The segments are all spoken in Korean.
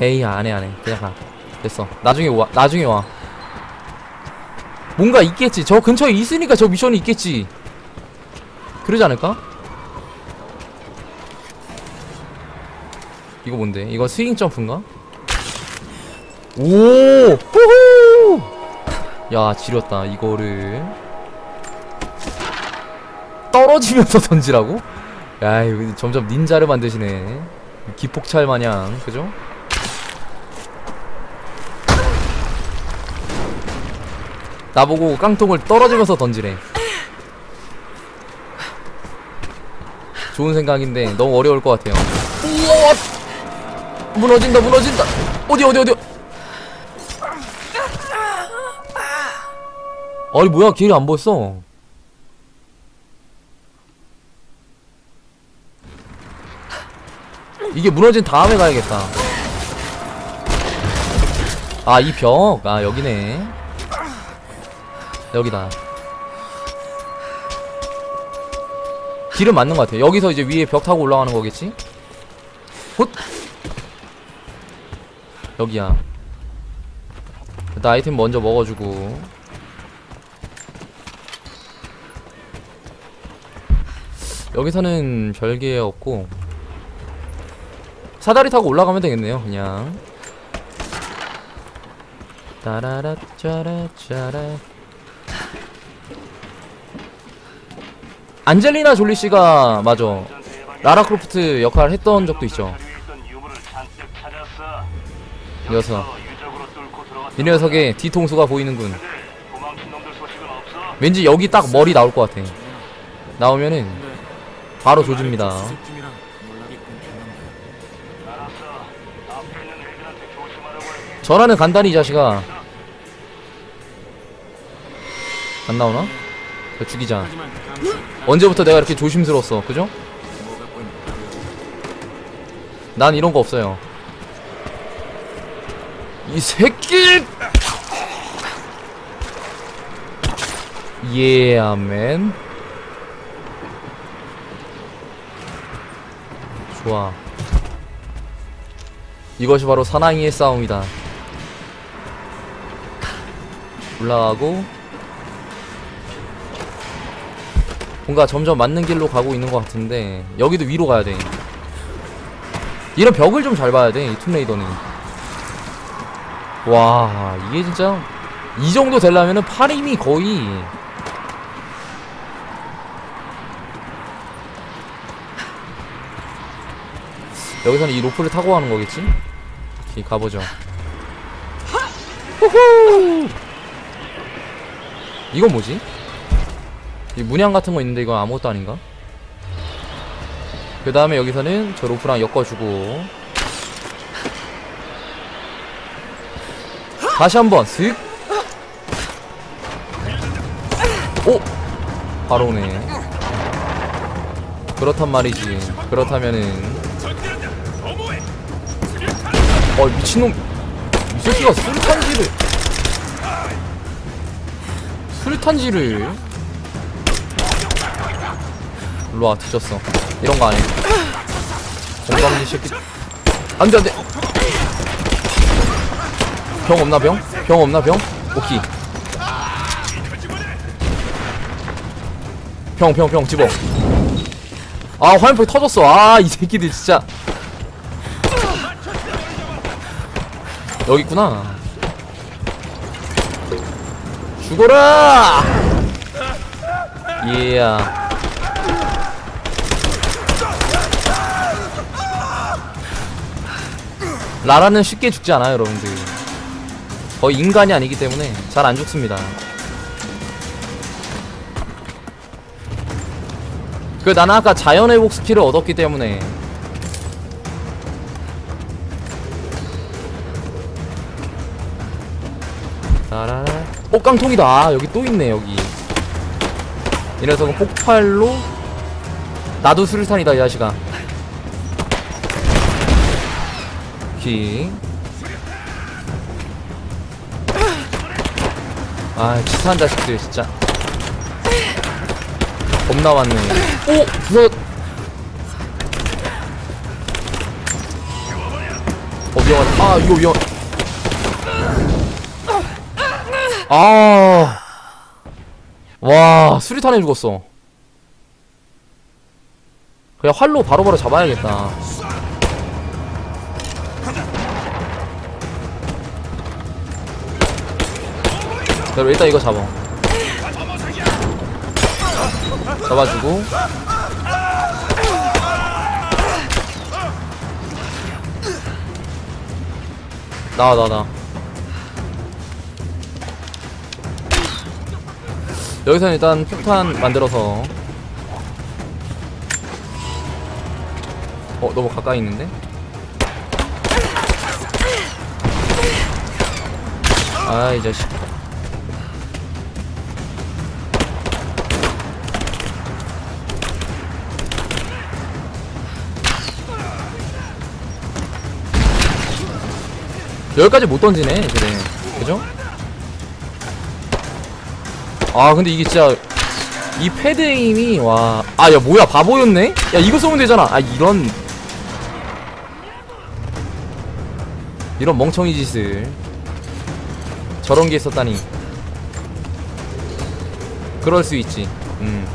에이 안해 안해 그냥 가 됐어 나중에 와 나중에 와 뭔가 있겠지 저 근처에 있으니까 저 미션이 있겠지 그러지 않을까? 이거 뭔데? 이거 스윙 점프인가? 오! 후후! 야 지렸다 이거를 떨어지면서 던지라고? 야 이거 점점 닌자를 만드시네 기폭찰 마냥 그죠? 나보고 깡통을 떨어지면서 던지래 좋은 생각인데 너무 어려울 것 같아요. 우와! 무너진다 무너진다! 어디 어디 어디? 아니 뭐야? 길이 안 보였어. 이게 무너진 다음에 가야겠다. 아 이 벽? 아 여기네 여기다. 길은 맞는 것 같아 여기서 이제 위에 벽 타고 올라가는 거겠지? 훗 여기야. 일단 아이템 먼저 먹어주고. 여기서는 별게 없고. 사다리 타고 올라가면 되겠네요 그냥. 따라라 짜라 짜라 안젤리나 졸리 씨가 맞아. 라라 크로프트 역할을 했던 적도 있죠. 녀석 이 녀석의 뒤통수가 보이는군. 왠지 여기 딱 머리 나올 것 같아. 나오면은 바로 조집니다. 전화는 간단히 이 자식아. 안 나오나? 저 죽이자. 언제부터 내가 이렇게 조심스러웠어 그죠? 난 이런 거 없어요. 이 새끼! 예아맨 좋아. 이것이 바로 사나이의 싸움이다. 올라가고 뭔가 점점 맞는 길로 가고 있는 것 같은데 여기도 위로 가야 돼 이런 벽을 좀 잘 봐야 돼, 이 툼레이더는. 와, 이게 진짜 이 정도 되려면은 팔 힘이 거의 여기서는 이 로프를 타고 가는 거겠지? 오케이, 가보죠. 후후! 이건 뭐지? 이 문양 같은 거 있는데 이건 아무것도 아닌가? 그 다음에 여기서는 저 로프랑 엮어주고. 다시 한번 슥. 오! 바로 오네. 그렇단 말이지. 그렇다면은. 어 미친놈. 이 새끼가 수류탄지를. 수류탄지를 일로와 뒤졌어. 이런 거 안해 건방지 새끼. 안돼 안돼. 병 없나 병? 병 없나 병? 오케이. 병 병 병 집어. 아 화염병 터졌어. 아 이 새끼들 진짜. 여기 있구나. 죽어라! 예야 라라는 쉽게 죽지 않아요 여러분들. 거의 인간이 아니기 때문에 잘 안 죽습니다. 그 나는 아까 자연 회복 스킬을 얻었기 때문에. 따라라. 어 깡통이다. 아, 여기 또 있네 여기. 이 녀석은 폭발로 나도 수류탄이다 이 자식아 키. 아, 치사한 자식들, 진짜. 겁나 많네. 오! 부서, 어, 위험하다. 아, 이거 위험. 아. 와, 수리탄에 죽었어. 그냥 활로 바로바로 잡아야겠다. 자, 일단 이거 잡아. 잡아주고. 나와, 나와, 나와. 여기서는 일단 폭탄 만들어서. 어, 너무 가까이 있는데? 아, 이 자식. 여기까지 못 던지네, 그래. 그죠? 아, 근데 이게 진짜, 이 패드 에임이, 와. 아, 야, 뭐야, 바보였네? 야, 이거 쏘면 되잖아. 아, 이런. 이런 멍청이 짓을. 저런 게 있었다니. 그럴 수 있지. 음.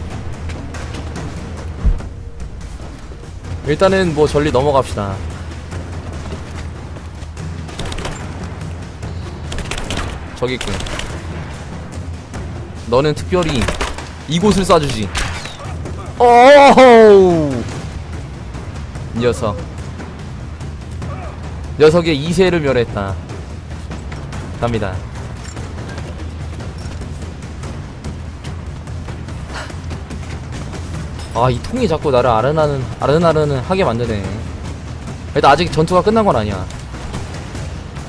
일단은 뭐 전리 넘어갑시다. 저기 있군. 너는 특별히 이곳을 쏴주지. 오호! 녀석. 녀석의 이세를 멸했다. 갑니다. 아, 이 통이 자꾸 나를 아른아른, 아른아른 하게 만드네. 일단 아직 전투가 끝난 건 아니야.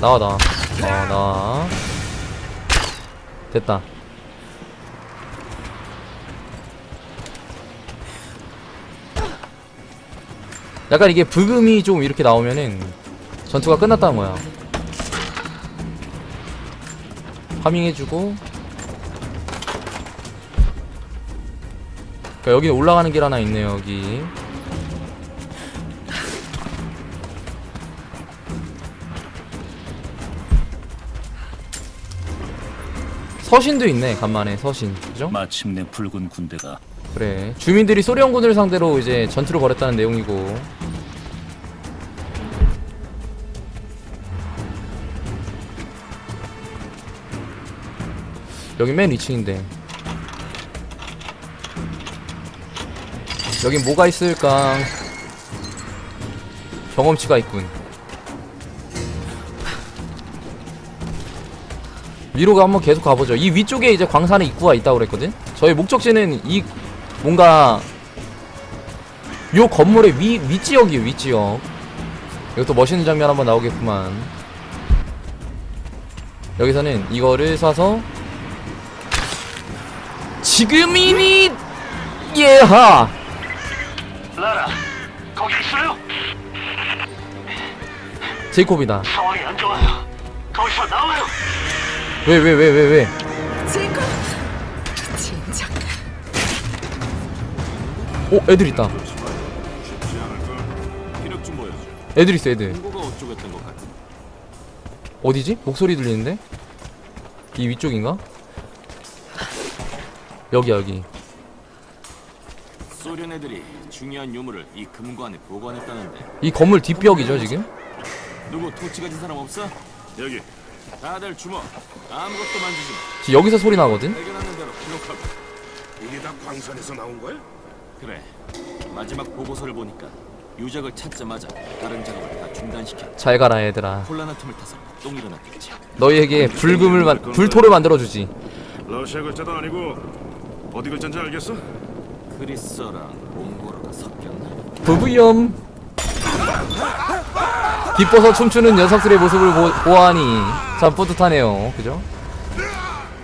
나와, 나와. 어, 나와. 됐다. 약간 이게 브금이 좀 이렇게 나오면은 전투가 끝났다는 거야. 파밍해주고. 그러니까 여기 올라가는 길 하나 있네요, 여기. 서신도 있네, 간만에 서신. 그죠? 마침내 붉은 군대가. 그래. 주민들이 소련군을 상대로 이제 전투를 벌였다는 내용이고. 여기 맨 위층인데. 여긴 뭐가 있을까? 경험치가 있군 위로 가 한번 계속 가보죠 이 위쪽에 이제 광산에 입구가 있다고 그랬거든 저희 목적지는 이 뭔가 요 건물의 위, 윗지역이에요 윗지역 이것도 멋있는 장면 한번 나오겠구만 여기서는 이거를 사서 지금이니 예하 라라, 거기 있어요? 제이콥이다 상황이 안 좋아요. 거기서 나와요. 왜 왜 왜 왜왜 제이콥 진작 오 애들 있다 이력 좀 보여줘. 애들 있어 애들 것 같은. 어디지? 목소리 들리는데? 이 위쪽인가? 여기야 여기 소련 애들이 중요한 유물을 이 금관에 보관했다는데 이 건물 뒷벽이죠 지금? 누구 토치 가진 사람 없어? 여기. 다들 주먹. 아무것도 만지지 마. 지금 여기서 소리 나거든? 발견하는 대로 기록하고. 이게 다 광산에서 나온 거야? 그래. 마지막 보고서를 보니까 유적을 찾자마자 다른 작업을 다 중단시켜 잘 가라 얘들아 혼란한 틈을 타서 똥 일어났겠지. 너희에게 불금을 만 불토를 만들어주지 러시아 글자도 아니고 어디 글자인지 알겠어? 그리스어랑 몽골어가 섞였나? 부부염 기뻐서 춤추는 녀석들의 모습을 보, 보아하니 참 뿌듯하네요. 그죠?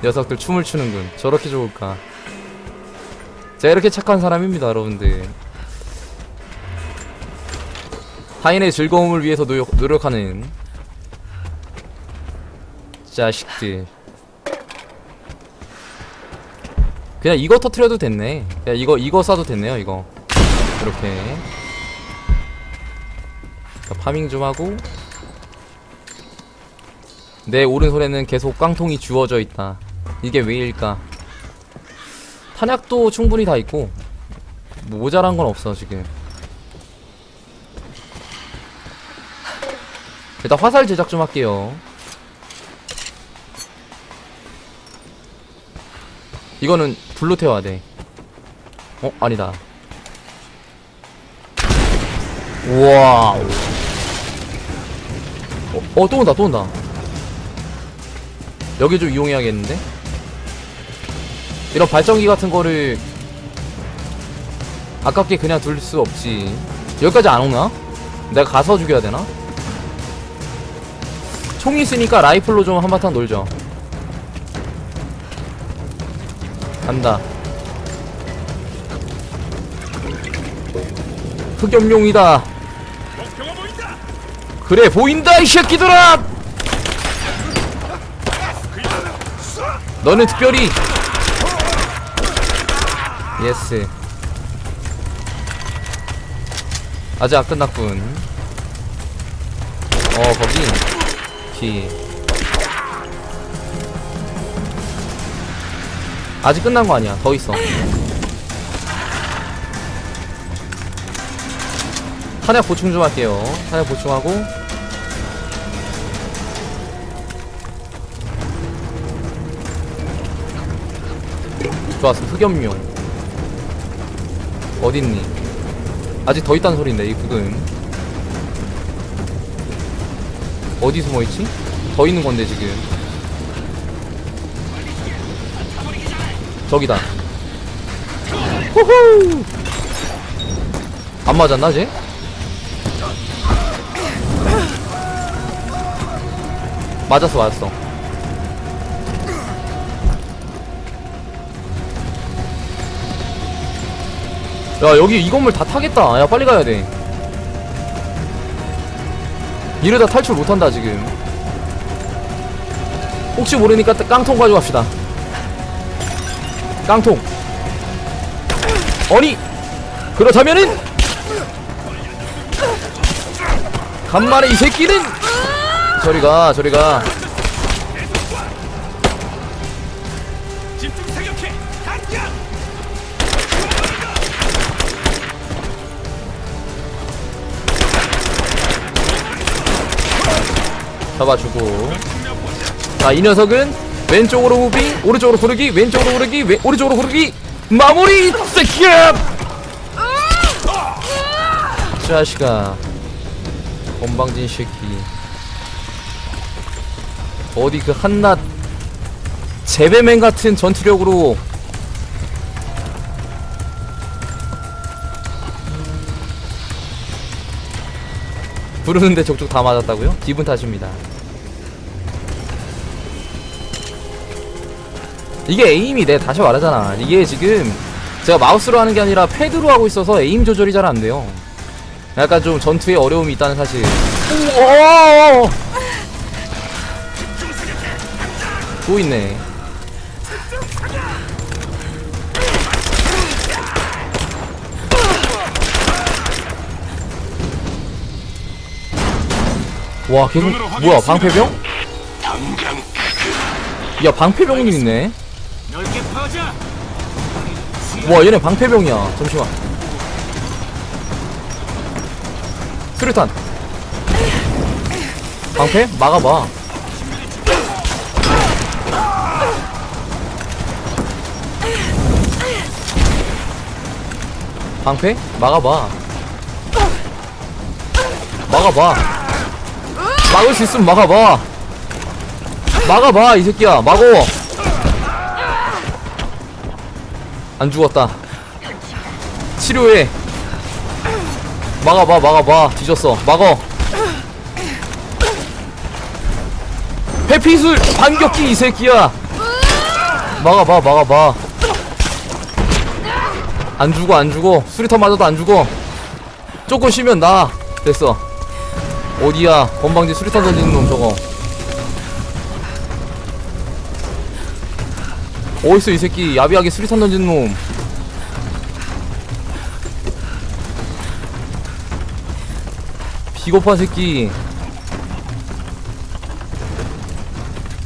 녀석들 춤을 추는군. 저렇게 좋을까? 제가 이렇게 착한 사람입니다 여러분들. 타인의 즐거움을 위해서 노력, 노력하는 자식들. 그냥 이거 터트려도 됐네. 그냥 이거 이거 쏴도 됐네요 이거. 이렇게. 자, 파밍 좀 하고 내 오른손에는 계속 깡통이 주워져 있다. 이게 왜일까? 탄약도 충분히 다 있고 뭐 모자란 건 없어 지금. 일단 화살 제작 좀 할게요. 이거는 불로 태워야 돼. 어 아니다. 우와. 어, 어, 또 온다, 또 온다. 여기 좀 이용해야겠는데? 이런 발전기 같은 거를 아깝게 그냥 둘 수 없지. 여기까지 안 오나? 내가 가서 죽여야 되나? 총이 있으니까 라이플로 좀 한바탕 놀죠. 간다. 흑염룡이다. 그래 보인다 이 새끼들아! 너는 특별히. 예스. 아직 안 끝났군. 어 거기. 기. 아직 끝난 거 아니야. 더 있어. 탄약 보충 좀 할게요. 탄약 보충하고 좋았어 흑염룡. 어딨니? 아직 더 있다는 소리인데 이 북은 어디 숨어있지? 더 있는 건데 지금. 저기다. 호호! 안 맞았나 쟤? 맞았어 맞았어 야 여기 이 건물 다 타겠다. 야 빨리 가야 돼. 이러다 탈출 못한다 지금. 혹시 모르니까 깡통 가져갑시다. 깡통. 아니! 그렇다면은! 간만에 이 새끼는! 저리가 저리가 잡아주고. 자 이 녀석은 왼쪽으로 무빙 오른쪽으로 구르기 왼쪽으로 구르기 왼, 오른쪽으로 구르기. 마무리! 새끼야 자식아 건방진 새끼. 어디 그 한낱 재배맨 같은 전투력으로. 부르는데 족족 다 맞았다고요? 기분 탓입니다. 이게 에임이 내 다시 말하잖아. 이게 지금 제가 마우스로 하는 게 아니라 패드로 하고 있어서 에임 조절이 잘 안 돼요. 약간 좀 전투에 어려움이 있다는 사실. 오! 또 있네. 와 계속 뭐야 방패병? 야 방패병님 있네. 와 얘네 방패병이야. 잠시만. 수류탄. 방패? 막아봐. 방패? 막아봐. 막아봐. 막을 수 있으면 막아봐. 막아봐 이 새끼야. 막어. 안 죽었다. 치료해. 막아봐, 막아봐. 뒤졌어. 막어. 회피술 반격기 이 새끼야. 막아봐, 막아봐. 안 죽어, 안 죽어. 수리탄 맞아도 안 죽어. 조금 쉬면 나. 됐어. 어디야? 건방지 수리탄 던지는 놈 저거. 어딨어 이 새끼. 야비하게 수리탄 던지는 놈. 비겁한 새끼.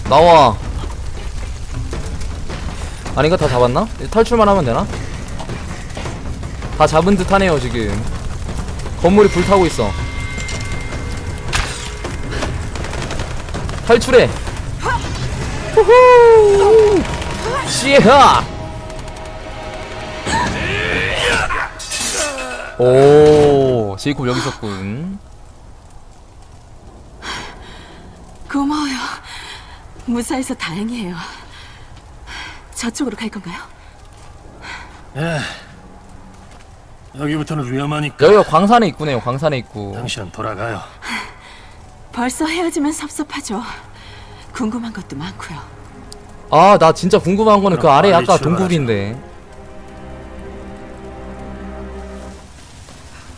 나와. 아닌가? 다 잡았나? 탈출만 하면 되나? 다 잡은 듯 하네요 지금. 건물이 불타고 있어. 탈출해. 후후 시하 오 제이콥 여기 있었군 고마워요. 무사해서 다행이에요. 저쪽으로 갈 건가요? 여기부터는 위험하니까 여기가 광산에 있구네요 광산에 있고 당신은 돌아가요. 벌써 헤어지면 섭섭하죠. 궁금한 것도 많고요. 아 나 진짜 궁금한 거는 그 아래 아까. 동굴인데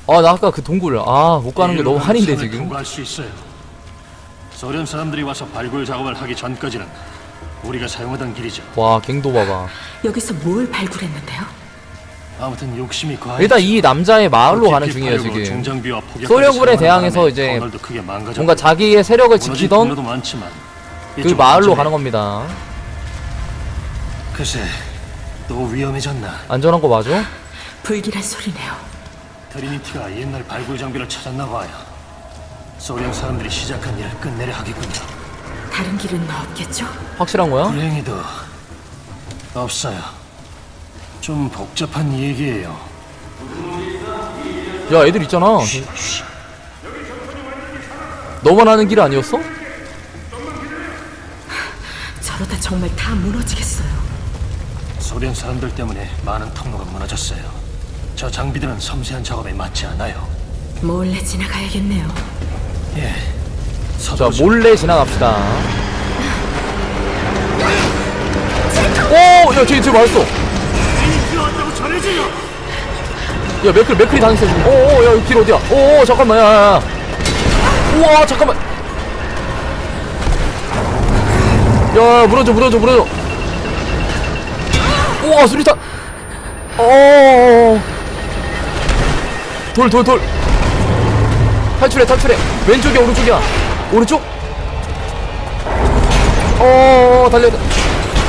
아 나 아까 그 동굴 아 못 가는 게 너무 한인데 지금 통과할 수 있어요. 소련 사람들이 와서 발굴 작업을 하기 전까지는 우리가 사용하던 길이죠. 와 갱도 봐봐 여기서 뭘 발굴했는데요? 아무튼 욕심이 과해. 일단 이 남자의 마을로 가는 중이에요 지금 중장비와 폭격까지 소련군에 사용하는 대항해서 바람에 이제 건설도 크게 망가졌고 뭔가 자기의 세력을 무너진 지키던 많지만 그 이쪽은 마을로. 가는 겁니다 글쎄 또 위험해졌나? 안전한 거 맞아? 불길한 소리네요. 트리니티가 옛날 발굴 장비를 찾았나 봐요. 소련 사람들이 시작한 일을 끝내려 하겠군요. 다른 길은 없겠죠? 확실한 거야? 불행히도 없어요. 좀 복잡한 얘기예요. 야 애들 있잖아 너만 아는 길 아니었어? 저러다 정말 다 무너지겠어요. 소련 사람들 때문에 많은 통로가 무너졌어요. 저 장비들은 섬세한 작업에 맞지 않아요. 몰래 지나가야겠네요. 예. 자 서두르죠. 몰래 지나갑시다 오! 야 쟤, 쟤 맞았어 야 맥클 맥클이 당했어 지금 오 오 야길 어디야 오 오 잠깐만 야 야 야 우와 잠깐만 야 무너져 무너져 무너져 우와 수리탄 어돌 돌 돌. 탈출해 탈출해. 왼쪽이야 오른쪽이야. 오른쪽? 어 달려.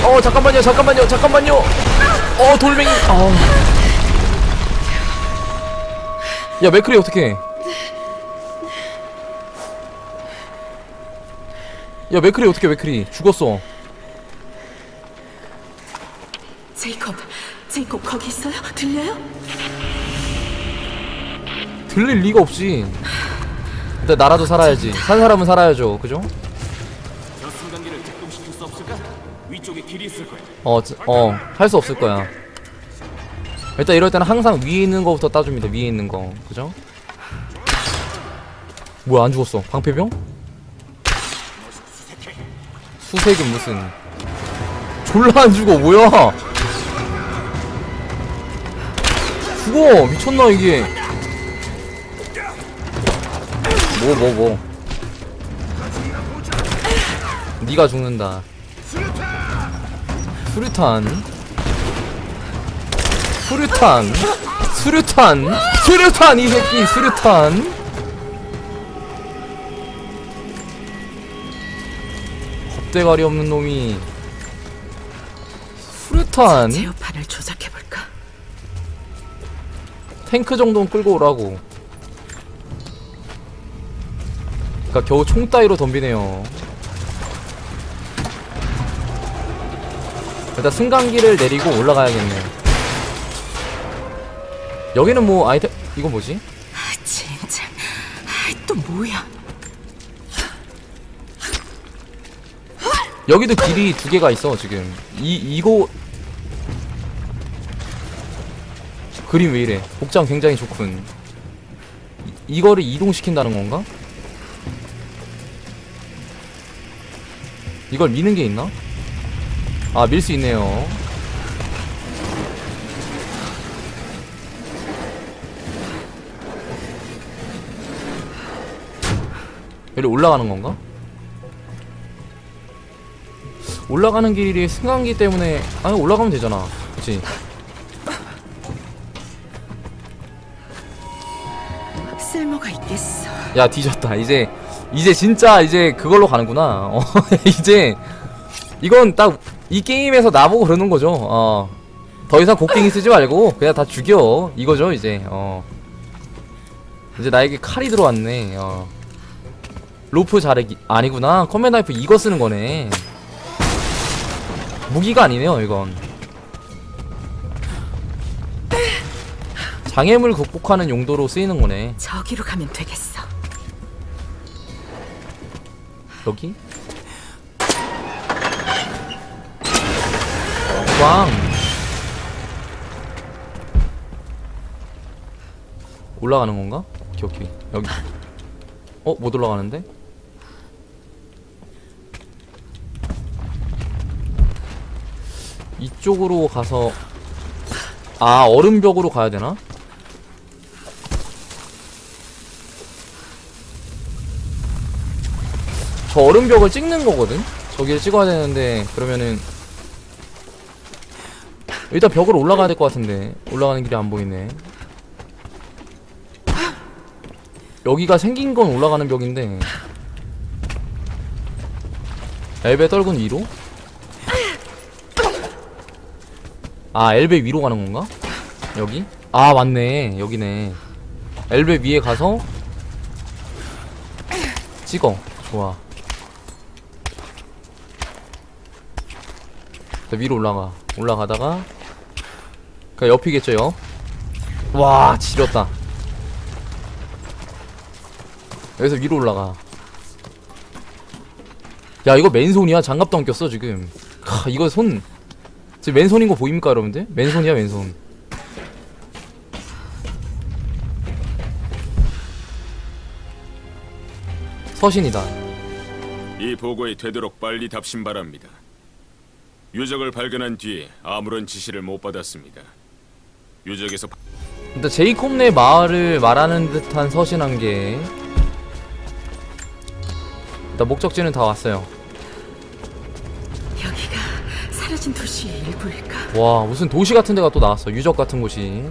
어 잠깐만요 잠깐만요 잠깐만요. 어 돌멩이. 아. 야 맥크리 어떻게 야 맥크리 어떻게 맥크리? 죽었어 제이콥, 제이콥 거기 있어요? 들려요? 들릴 리가 없지 근데 나라도 살아야지 산 사람은 살아야죠 그죠? 저 순간기를 작동시킬 수 없을까? 위쪽에 길이 있을 거야. 어, 어, 할 수 없을 거야. 일단 이럴 때는 항상 위에 있는 거부터 따줍니다. 위에 있는 거, 그죠? 뭐야 안 죽었어? 방패병? 수색은 무슨? 졸라 안 죽어 뭐야? 죽어 미쳤나 이게? 뭐뭐 뭐? 네가 죽는다. 수류탄 수류탄 수류탄 수류탄 이 새끼 수류탄 겁대가리 없는 놈이 수류탄 제어판을 조작해볼까? 탱크 정도는 끌고 오라고 그니까 겨우 총 따위로 덤비네요 일단 승강기를 내리고 올라가야겠네 여기는 뭐 아이템 이거 뭐지? 아, 진짜. 아, 또 뭐야? 여기도 길이 두 개가 있어 지금 이 이거 그림 왜 이래 복장 굉장히 좋군 이, 이거를 이동시킨다는 건가? 이걸 미는 게 있나? 아 밀 수 있네요 여기 올라가는 건가? 올라가는 길이 승강기 때문에 아니 올라가면 되잖아 그치 야 뒤졌다 이제 이제 진짜 이제 그걸로 가는구나 어 이제 이건 딱 이 게임에서 나보고 그러는 거죠. 어. 더 이상 곡괭이 쓰지 말고 그냥 다 죽여. 이거죠, 이제. 어. 이제 나에게 칼이 들어왔네. 어. 로프 자르기 아니구나. 컴맨 나이프 이거 쓰는 거네. 무기가 아니네요, 이건. 장애물 극복하는 용도로 쓰이는 거네. 저기로 가면 되겠어. 여기? 꽝 올라가는 건가? 오케이 오케이 여기 어? 못 올라가는데? 이쪽으로 가서 아 얼음벽으로 가야 되나? 저 얼음벽을 찍는 거거든? 저기를 찍어야 되는데 그러면은 일단 벽으로 올라가야 될 것 같은데 올라가는 길이 안 보이네 여기가 생긴 건 올라가는 벽인데 엘베 떨군 위로? 아 엘베 위로 가는 건가? 여기? 아 맞네 여기네 엘베 위에 가서 찍어 좋아 위로 올라가. 올라가다가 그 옆이겠죠 옆? 와 지렸다. 여기서 위로 올라가. 야 이거 맨손이야? 장갑도 안 꼈어 지금. 하, 이거 손 지금 맨손인 거 보입니까 여러분들? 맨손이야 맨손. 서신이다. 이 보고에 되도록 빨리 답신 바랍니다. 유적을 발견한 뒤에 아무런 지시를 못 받았습니다. 유적에서 일단 제이콥네 마을을 말하는 듯한 서신 한 개. 일단 목적지는 다 왔어요. 여기가 사라진 도시의 일부일까? 와 무슨 도시 같은 데가 또 나왔어. 유적 같은 곳이.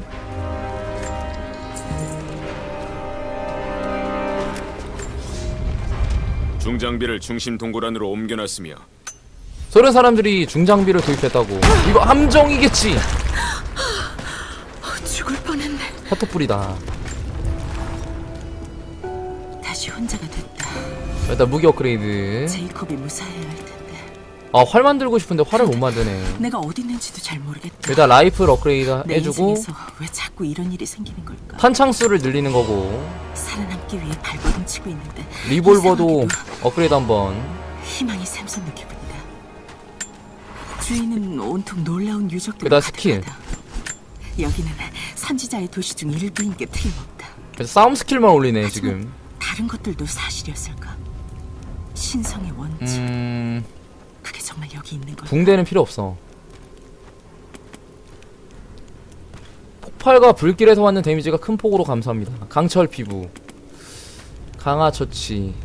중장비를 중심 동굴 안으로 옮겨놨으며 소련 사람들이 중장비를 도입했다고. 이거 함정이겠지. 어, 죽을 뻔했네. 파토불이다. 다시 혼자가 됐다. 일단 무기 업그레이드. 제이콥이 무사해야 할 텐데. 아 활 만들고 싶은데 활을 못 만드네. 내가 어디 있는지도 잘 모르겠다. 일단 라이플 업그레이드 내 해주고 인생에서 왜 자꾸 이런 일이 생기는 걸까? 탄창 수를 늘리는 거고 살아남기 위해 발버둥 치고 있는데 리볼버도 업그레이드 한번. 희망이 샘솟는 기분이다. 주위는 온통 놀라운 유적들. 그다음 스킬. 여기는 선지자의 도시 중 일부인 게 틀림없다. 그래서 싸움 스킬만 올리네 지금. 다른 것들도 사실이었을까? 신성의 원칙. 음 그게 정말 여기 있는 걸. 붕대는 필요 없어. 폭발과 불길에서 받는 데미지가 큰 폭으로 감소합니다. 강철 피부, 강화 처치,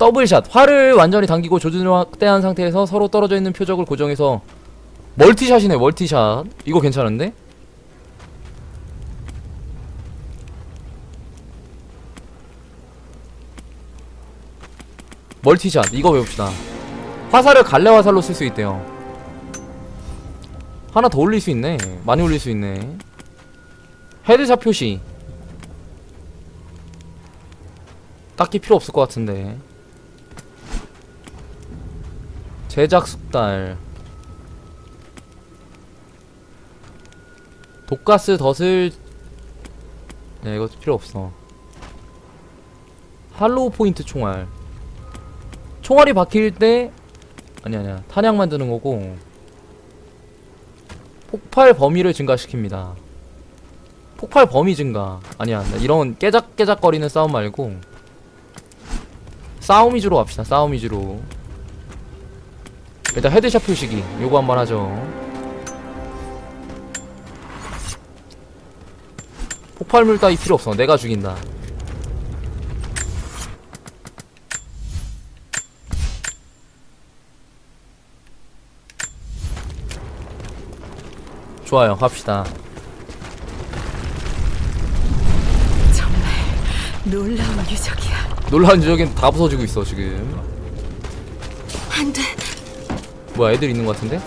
더블샷. 활을 완전히 당기고 조준을 확대한 상태에서 서로 떨어져 있는 표적을 고정해서 멀티샷이네. 멀티샷. 이거 괜찮은데? 멀티샷. 이거 외웁시다. 화살을 갈래 화살로 쓸 수 있대요. 하나 더 올릴 수 있네. 많이 올릴 수 있네. 헤드샷 표시. 딱히 필요 없을 것 같은데. 제작 숙달. 독가스 덫을 네 이거 필요 없어. 할로우 포인트 총알. 총알이 박힐 때 아니 아니야 탄약 만드는 거고 폭발 범위를 증가시킵니다 폭발 범위 증가 아니야 나 이런 깨작깨작거리는 싸움 말고 싸움 위주로 갑시다 싸움 위주로 일단 헤드샷 표시기. 요거 한번 하죠. 폭발물 따위 필요 없어. 내가 죽인다. 좋아요. 갑시다. 정말 놀라운 유적이야. 놀라운 지역엔 다 부서지고 있어 지금. 안 돼. 뭐야 애들 있는 것 같은데?